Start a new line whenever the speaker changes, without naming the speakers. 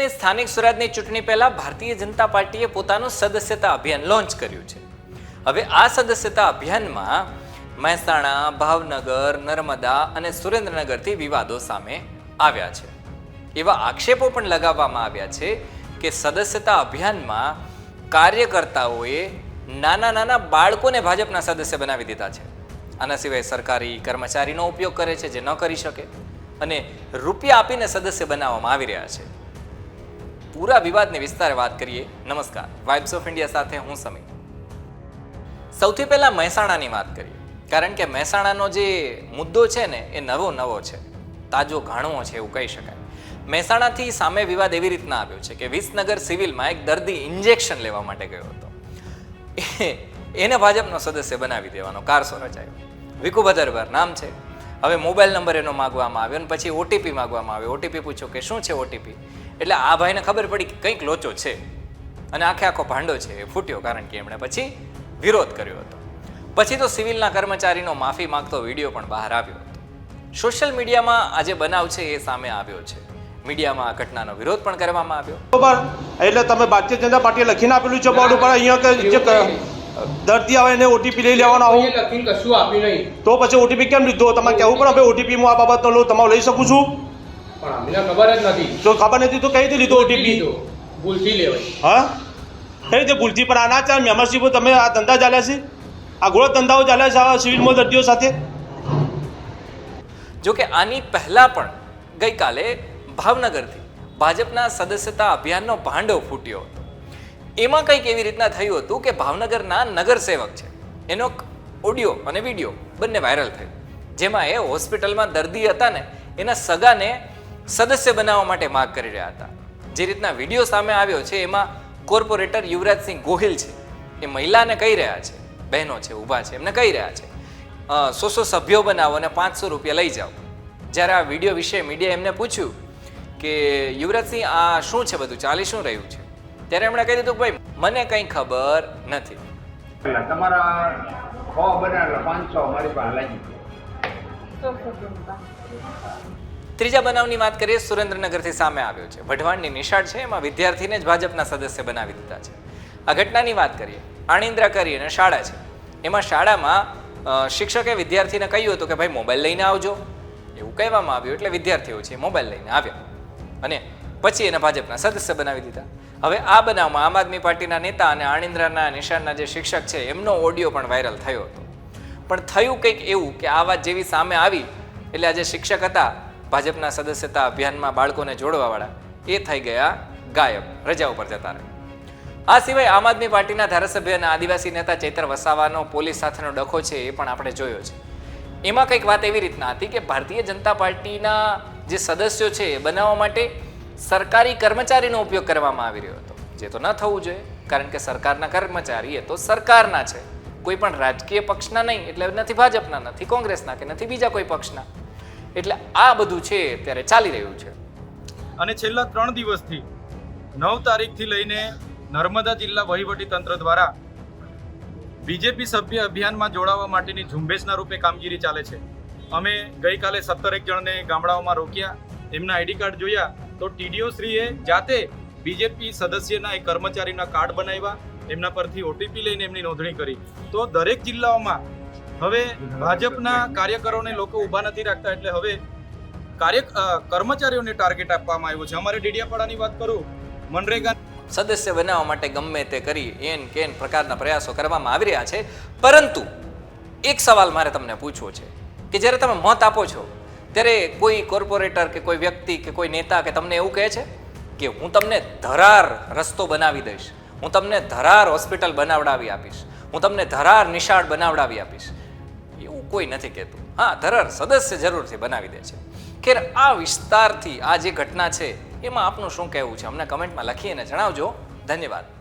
ગુજરાતની સ્થાનિક સ્વરાજની ચૂંટણી પહેલા ભારતીય જનતા પાર્ટીએ પોતાનું સદસ્યતા અભિયાન લોન્ચ કર્યું છે. હવે આ સદસ્યતા અભિયાનમાં મહેસાણા, ભાવનગર, નર્મદા અને સુરેન્દ્રનગરથી વિવાદો સામે આવ્યા છે. એવા આક્ષેપો પણ લગાવવામાં આવ્યા છે કે સદસ્યતા અભિયાનમાં કાર્યકર્તાઓએ નાના નાના બાળકોને ભાજપના સદસ્ય બનાવી દીધા છે. આના સિવાય સરકારી કર્મચારીનો ઉપયોગ કરે છે જે ન કરી શકે અને રૂપિયા આપીને સદસ્ય બનાવવામાં આવી રહ્યા છે. પૂરા વિવાદને વિસ્તારે વાત કરીએ. નમસ્કાર. વાઇબ્સ ઓફ ઇન્ડિયા સાથે હું સમી સૌથી પહેલાં મહેસાણાની વાત કરીએ. કારણ કે મહેસાણાનો જે મુદ્દો છે ને, એ નવો નવો છે. તાજો ઘાણો છે એવું કહી શકાય. મહેસાણાથી સામે વિવાદ એવી રીતના આવ્યો છે કે વિસનગર સિવિલમાં એક દર્દી ઇન્જેક્શન લેવા માટે ગયો હતો. એને ભાજપનો સદસ્ય બનાવી દેવાનો, કારસો રચાયો. વિકુ ભદરવર નામ છે. હવે મોબાઈલ નંબર એનો માગવામાં આવ્યો અને પછી ઓટીપી માગવામાં આવ્યો. ઓટીપી પૂછ્યો કે શું છે ઓટીપી? એટલે આ ભાઈને ખબર પડી કે કંઈક લોચો છે. અને આખે આખો ભાંડો છે એ ફૂટ્યો કારણ કે એમણે પછી વિરોધ કર્યો હતો. પછી તો સિવિલના કર્મચારીનો માફી માંગતો વીડિયો પણ બહાર આવ્યો હતો. સોશિયલ મીડિયામાં આજે બનાવ છે એ સામે આવ્યો છે. મીડિયામાં આ ઘટનાનો વિરોધ પણ કરવામાં આવ્યો.
બરોબર? એટલે તમે ભારતીય જનતા પાર્ટીએ લખીને આપેલું છે બોર્ડ ઉપર અહીંયા કે જે દર્દી આવે એને ઓટીપી લઈ લેવાનો આવું.
લખીને કશું આપ્યું નહીં.
તો પછી ઓટીપી કેમ લીધો? તમારે કહેવું પણ હવે ઓટીપી હું આ બાબતનો લઉં તમારું લઈ શકું છું.
પણ અમને ખબર જ નથી.
તો ખબર નથી તો કઈ રીતે લીધો ઓટીપી
ભૂલથી લેવાય.
હા? કઈ રીતે ભૂલથી? પણ આના ચાલ મેમ્બરશીપ તમે આ ધંધા ચાલ્યા છે? આ ગોળ ધંધાઓ ચાલ્યા છે આ સિવિલમાં દર્દીઓ સાથે?
જો કે આની પહેલા પણ ગઈકાલે ભાવનગરથી ભાજપના સદસ્યતા અભિયાનનો ભાંડો ફૂટ્યો હતો. એમાં કંઈક એવી રીતના થયું હતું કે ભાવનગરના નગરસેવક છે. એનો ઓડિયો અને વીડિયો બંને વાયરલ થયો. જેમાં એ હોસ્પિટલમાં દર્દી હતા ને એના સગાને સદસ્ય બનાવવા માટે માગ કરી રહ્યા હતા. જે રીતના વીડિયો સામે આવ્યો છે એમાં કોર્પોરેટર યુવરાજસિંહ ગોહિલ છે. એ મહિલાને કહી રહ્યા છે બહેનો છે ઊભા છે. એમને કહી રહ્યા છે સો સો સભ્યો બનાવો અને પાંચસો રૂપિયા લઈ જાઓ. જ્યારે આ વીડિયો વિશે મીડિયા એમને પૂછ્યું કે યુવરાજસિંહ આ શું છે બધું? ચાલી શું રહ્યું છે? ત્યારે એમણે કહી દીધું કે ભાઈ મને કંઈ ખબર નથી.
તમારા સો બને એટલે પાંચસો અમારી પાસે લાગી
ત્રીજા બનાવની વાત કરીએ, સુરેન્દ્રનગરથી સામે આવ્યો છે. વઢવાણની નિશાળ છે, એમાં વિદ્યાર્થીને જ ભાજપના સદસ્ય બનાવી દીધા છે. આ ઘટનાની વાત કરીએ, આણિંદ્રા કરી અને શાળા છે. એમાં શાળામાં શિક્ષકે વિદ્યાર્થીને કહ્યું હતું કે, ભાઈ, મોબાઈલ લઈને આવજો. એવું કહેવામાં આવ્યું એટલે વિદ્યાર્થીઓ છે, મોબાઈલ લઈને આવ્યા. અને પછી એને ભાજપના સદસ્ય બનાવી દીધા. હવે આ બનાવમાં આમ આદમી પાર્ટીના નેતા અને આણિંદ્રાના નિશાળના જે શિક્ષક છે, એમનો ઓડિયો પણ વાયરલ થયો હતો. પણ થયું કંઈક એવું કે આ વાત જેવી સામે આવી, એટલે આજે શિક્ષક હતા ભાજપના સદસ્યતા અભિયાનમાં બાળકોને જોડવાવાળા, એ થઈ ગયા ગાયબ, રજા ઉપર જતા રહ્યા આ સિવાય આમ આદમી પાર્ટીના ધારાસભ્ય અને આદિવાસી નેતા ચૈતર વસાવાનો પોલીસ સાથેનો ડખો છે એ પણ આપણે જોયો છે. એમાં કંઈક વાત એવી રીતના હતી કે ભારતીય જનતા પાર્ટીના જે સદસ્યો છે એ બનાવવા માટે સરકારી કર્મચારીનો ઉપયોગ કરવામાં આવી રહ્યો હતો. જે તો ન થવું જોઈએ, કારણ કે સરકારના કર્મચારી એ તો સરકારના છે. કોઈ પણ રાજકીય પક્ષના નહીં, એટલે નથી ભાજપના, નથી કોંગ્રેસના કે નથી બીજા કોઈ પક્ષના. એટલે આ બધું છે ત્યારે ચાલી રહ્યું છે.
અને છેલ્લા ત્રણ દિવસથી નવ તારીખથી લઈને નર્મદા જિલ્લા વહીવટી તંત્ર દ્વારા બીજેપી સભ્ય અભિયાનમાં જોડાવા માટેની ઝુંબેશના રૂપે કામગીરી ચાલે છે. અમે ગઈકાલે સત્તર એક જણને ગામડાઓમાં રોક્યા, એમના આઈડી કાર્ડ જોયા, તો ટીડીઓ શ્રીએ જાતે બીજેપી સદસ્યના એક કર્મચારીના કાર્ડ બનાવ્યા, એમના પરથી ઓટીપી લઈને એમની નોંધણી કરી. તો દરેક જિલ્લાઓમાં હવે ભાજપના કાર્યકરોને લોકો ઊભા નથી રાખતા એટલે હવે કાર્ય કર્મચારીઓને ટાર્ગેટ આપવામાં આવ્યો છે. અમારે ડેડિયાપાડાની વાત કરું, મનરેગા
સદસ્ય બનાવવા માટે ગમે તે કરી, એન કેન પ્રકારના પ્રયાસો કરવામાં આવી રહ્યા છે. પરંતુ એક સવાલ મારે તમને પૂછવો છે, કે જ્યારે તમે મત આપો છો, ત્યારે કોઈ કોર્પોરેટર કે કોઈ વ્યક્તિ કે કોઈ નેતા કે તમને એવું કહે છે? કે હું તમને ધરાર રસ્તો બનાવી દઈશ, હું તમને ધરાર હોસ્પિટલ બનાવડાવી આપીશ, હું તમને ધરાર નિશાળ બનાવડાવી આપીશ. એવું કોઈ નથી કહેતું. હા, ધરર સદસ્ય જરૂરથી બનાવી દે છે. ખેર, આ વિસ્તારથી આ જે ઘટના છે, એમાં આપનું શું કહેવું છે? અમને કમેન્ટમાં લખી અને જણાવજો. ધન્યવાદ.